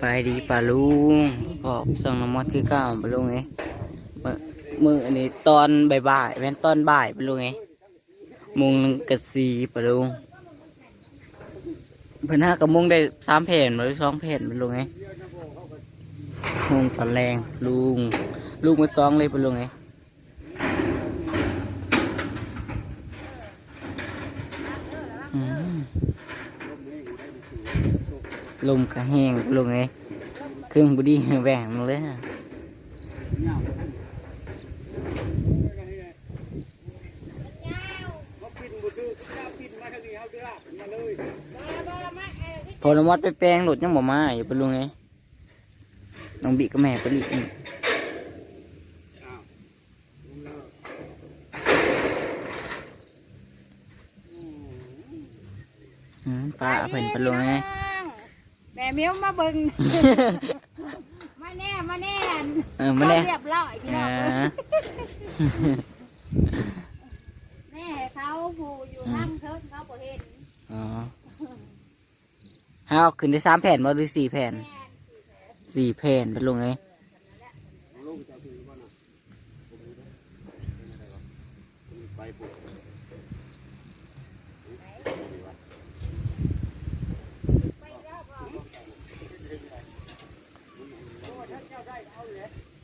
ไปดีปลาลุงพอบส่งน้ำมอดคือก้าวปลาลุงไงมือมืออันนี้ตอนบ่ายๆแม่นตอนบ่ายปลาลุงไงมุงหนึ่งกับสี่ป่าลุงเพิ่นห้ากับมุงได้สามแผ่นหรือสองแผ่นปลาลุงไงมุงตอนแรงลุงลุงมาสองเลยปลาลุงไง ลมก็แหงลงไงเครื่องบุดีแหวงหมดเลยนะพอน้ำมัดไปแปลงหลุดยังบ่มาอยู่เป็นลุงไงน้องบีก็แม่ไปลีกอีกป้าเพิ่นเป็นลุงไง แม่เมียวมาเบิ่ง มาแน่มาแน่เออมาแน่ เรียบร้อยพี่น้อ่าองแม่เขาผู้อยู่น้ำเทิงเขาบ่เห็นอ๋อห้าเอาขึ้นได้สามแผ่นบ่หรือสี่แผ่น แม่สี่แผ่นเป็นลุงไง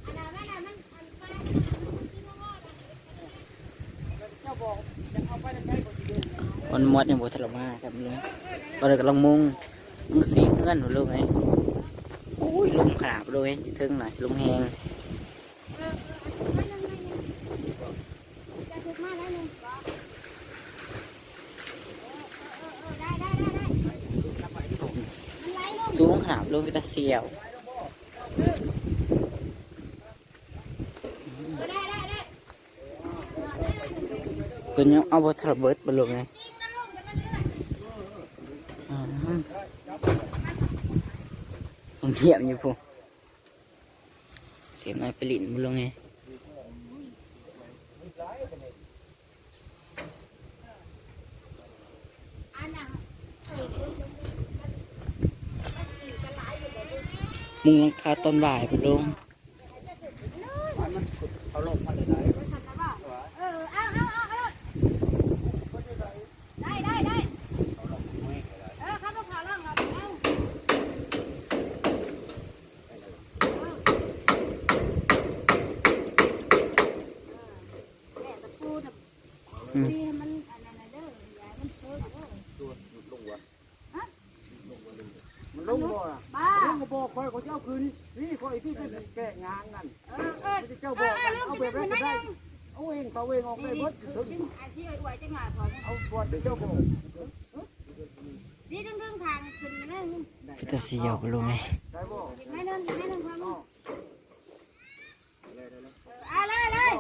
อันนั้นแม่น่ะมันอันไป มันมดยังบ่ทรมานครับลุงก็เลยกำลังมุงมุงสีเงื่อนหนูลุงไงโอ้ยลมขนาดเลยถึงหน่อยลมแหงจะถึงหนึ่งบอกเออเออเออได้ได้ได้ได้มันไหงสูงขนาดลุงก็ตะเสียวเออได้ได้ได้เพิ่นยังเอาบทระเบิดบ่ลุงไง กินมันลงจะมันเลื่อน อืมผม เทียมอยู่พูเสียนายไปลินบ่ลุงไงมุงลังคาตอนบ่ายบ่ลุงเอาลงมาเลยไหน เออเอาเอาเอาเอาได้ได้ได้เออครับลูกค้าล่องเราเอาแม่ตะปูน่ะ ดีให้มันอันนั้นเด้อยาให้มันเพิ่มเด้อตัวหยุดลงวะมันลงบ่อะบ้าลงก็บอกคอยเขาเจ้าคืนนี่คอยที่จะแก้งานนั่นเออเออที่เจ้าบอกเอาแบบนั้นก็ได้เอาเองเอาเองออกได้นี่เบิดถึงดึงอันที่ไว้จังหวะถอนเอาปวดเจ้าบอกนี่ดึงดึงทางขึ้นมาเลยตะสียวบ่ลุงไงได้บ่ไม่เดินไม่เดินทางอ๋อเอาเลยเลย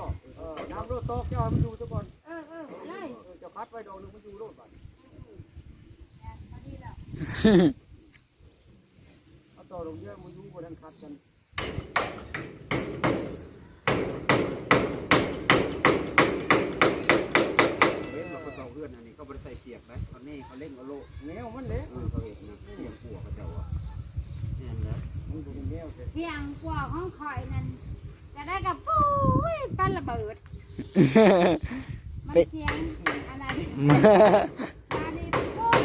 น้ำรถตกเจ้ามันอยู่ซะก่อน พัดไว้ดอกนึงมันอยู่รถบัดพอดีแล้วเอาต่อลงเยอะมันอยู่บ่ทันคัดกันเล่นเราก็เจ้าเพื่อนอันนี้เขาบ่ได้ใส่เปียกนะตอนนี้เขาเล่นเอาโลแนวมันเด้เออเขาเห็นนะเปียกหัวเขาเจ้าอะเนี่ยนะมันดูเป็นแนวเด้เพียงกว่าห้องคอยนั้นจะได้กับปุ้ยปั้นระเบิด มันเสียง อันนั้นอันนี้ปุ้ย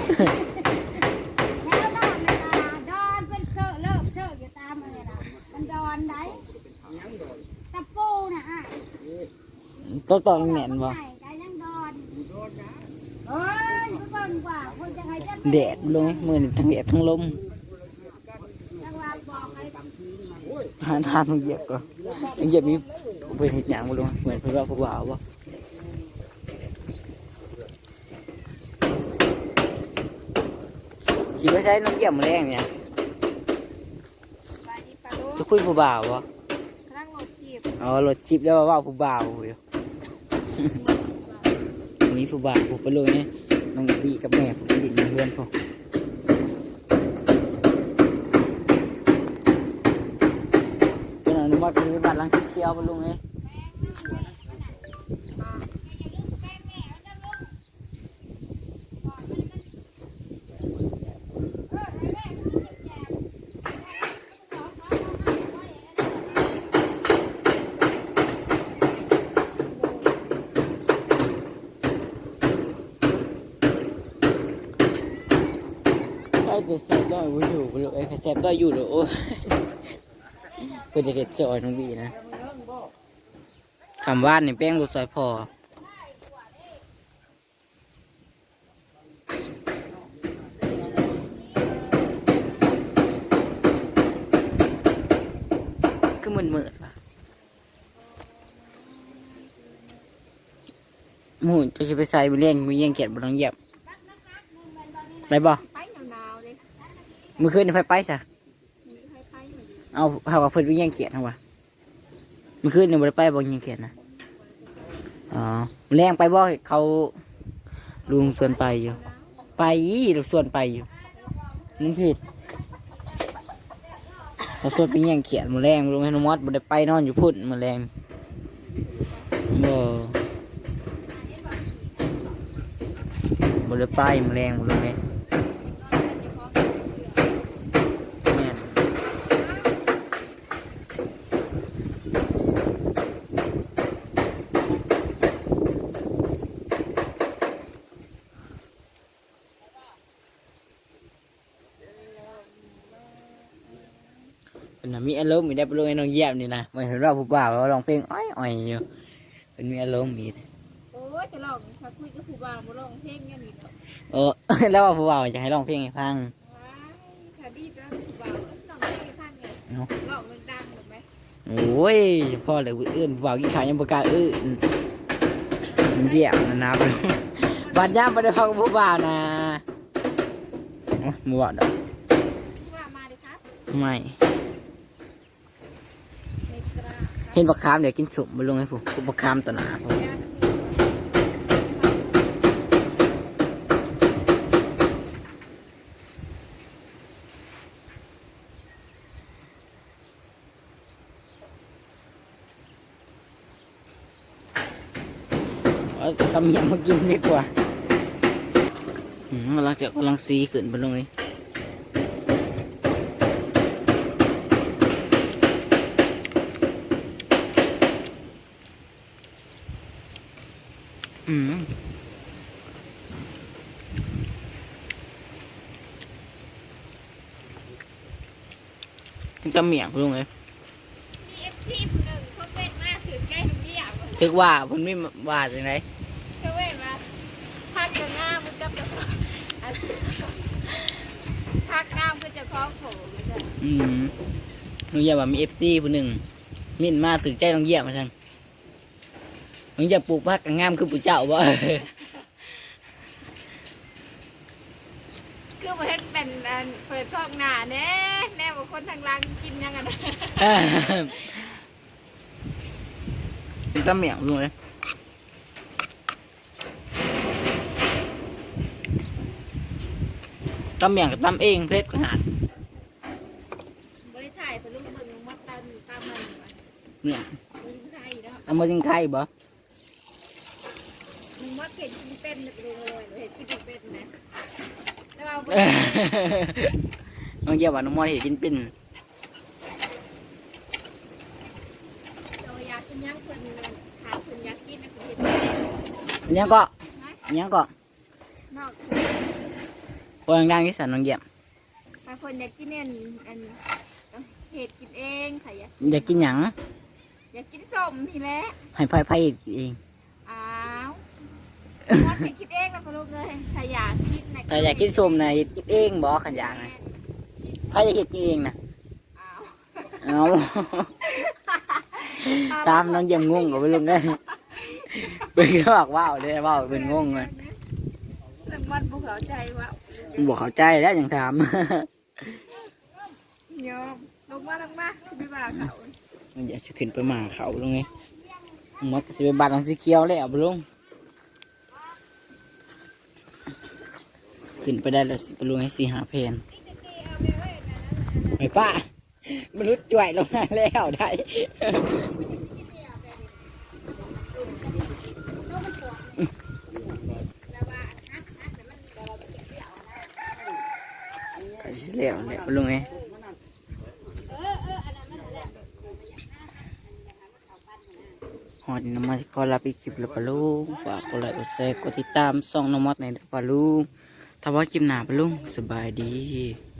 แล้วนอนเลยนดอนเป็นเสือเลิกเสืออยู่ตามอะไรนะมันดอนไหนตะปูน่ะอะต้องตอนแหน่นบ่ใหญ่ได้ยังดอนเอ้ยไปเบิ่งกว่าคนจะให้จะแดดลงไงมือนทั้งแดดทั้งลมจังหานทานมันเหยียบก็มันเหยียบนี้เพิ่นเฮ็ดหยังบ่ลงเหมือนเพิ่นว่าผู้บ่าวบ่ สิไปใช้น้ำเยี่ยมแรงเนี่ยไปดีปลาลูจะคุยผู้บ่าวบ่กำลังหลดจีบอ๋อรถจิบแล้วว่าว่าผู้บ่าวอยู่มีผู้บ่าวผู้ไปเลยนี่น้องบีกับแม่ผมไปดินในเพื่อนพอเจ้าหน้าที่ว่าคือบ้านหลังเขียวๆบ่ลุง เอ้ยน้อยบ่อยู่บ่ลูกไอ้แซ่บก็อยู่เด้อโอ้ยเพิ่นจะเด็ดซอยน้องบีนะคำว่านนี่แป้งรสซอยพอคือมันมืดๆว่ะหมูจะสิไปใส่ไปเลี้ยงมีเลี้ยงเกียดบ่ต้องเหยียบไปบ่ ไปหนาวๆเลย มื่อคืนนี่ไปไปซะมีใครไปอยู่ดิเอาเอากับเพิ่นไปยังเขียนเอาวะมื่อคืนนี่บ่ได้ไปบ่ยังเขียนนะอ๋อแรงไปบ่เขาลุงชวนไปอยู่ ไปลุงชวนไปอยู่มึงผิดเขาชวนไปยังเขียนมือแรงลุงให้นมอดบ่ได้ไปนอนอยู่พุ่นมือแรงบ่บ่ได้ไปมือแรงบ่ลุงเอ้ยแม่น เป็นน่ะมีอารมณ์มีได้ไปลงไอ้น้องเยี่ยมนี่นะไม่เห็นว่าผู้บ่าวเขาร้องเพลงอ้อยอ้อยอยู่เป็นมีอารมณ์มีโอ้ยจะลองถ้าคุยกับผู้บ่าวมาลองเพลงกันนี่เนาะเออ แล้วว่าผู้บ่าวจะให้ร้องเพลงให้ฟังว้ายถ้าดีแล้วผู้บ่าวเอ้ยลองเพลงให้ฟังไงเนาะลองดังๆถูกไหมโอ้ยพ่อเลยอื่นผู้บ่าวกินข้าวยังประกล้าศอื่นมันเยี่ยมนะนะบัดย่ามไปได้พักบผู้บ่าวนะโอ้ยบ่าวดอกผู้บ่าวมาดิครับไม่ ในกระ เห็นบักคามเดี๋ยวกินสุกมาลงให้ผมบักคามตัวหนาผมยาเอาตำเมียงมากินดีกว่าอืมกำลังจะกำลังซีขึ้นไปลงนี้ มันก็เมียงลุงเลยมีเอฟซีผู้หนึ่งเขาเป็นมาถือแก้ทุกอย่างถึกว่ามันไม่ว่าจังไรเขาเว้นมาพักกับงามมันกับจะอันพักงามก็จะคล้องโผล่ไม่ใช่อืมลุงเยี่ยมว่ามีเอฟซีผู้หนึ่งมินมาถึงใจลุงเยี่ยมมาทันลุงเยี่ยมปลูกพักกับงามคือปู่เจ้าบ่ คือมาเห็ นเป็นอันเปิดกล้องหน้าแน่แน่ว่าคนทางหลังกินยังไงนะเป็นตำเมียงลุงเลยตำเมียงกับตำเองเพชรขนาดบริถ่ายเป็นลูกเบิ่งมัดตันตามมันเนี่ยบริถ่ายแล้วเอามาจิงไข่บ่มึงมัดเก่งกินเป็นเลยเห็นกินเป็นนะ แล้วเอาไปน้องเยี่ยมว่าน้องมอเห็นกินเป็นเราอยากกินย่างคนถามคนอยากกินนะคุณเห็นอันยังก็อันยังก็นอกพอดังๆที่สันน้องเยี่ยมบางคนอยากกินเนี่ยอันเห็ดกินเองค่ะอยากอยากกินหยังอยากกินส้มนี่แหละให้ไพ่ไพ่เองอ้าว มัดคิดเองนะพ่อลูกเลยถ้าอยากกินนะแต่อยากกินส้มนะเฮ็ดกินเองบ่ขันอยากนะไพ่อยากเฮ็ดกินเองนะอ้าวเอาตามน้องเยี่ยมงงกับไปลุงได้เป็นก็บอกว้าวเลยว้าวเป็นงงเลยเรื่องมันพวกเขาใจว่าบอกเข้าใจแล้วยังถามโยมลงมาลงมาไม่ว่าเขามันอยากจะขึ้นไปหมาเขาลงไงมันก็จะเป็นบาดหลังสีเขียวเลยอะบุลุง ขึ้นไปได้แล้วสิไปลงให้สีหาเพนไม่ป้ามันรุดจ่วยลงมาแล้วได้ไปสิแล้วแหละบุลุงไงหอดน้ำมันก็รับอีกคลิปแล้วปะลุงฝากกดไลค์กดแชร์กดติดตามส่องน้องมอดในอยเด้อปะลุง ถ้าว่ากิมหน้าปลุงสบายดี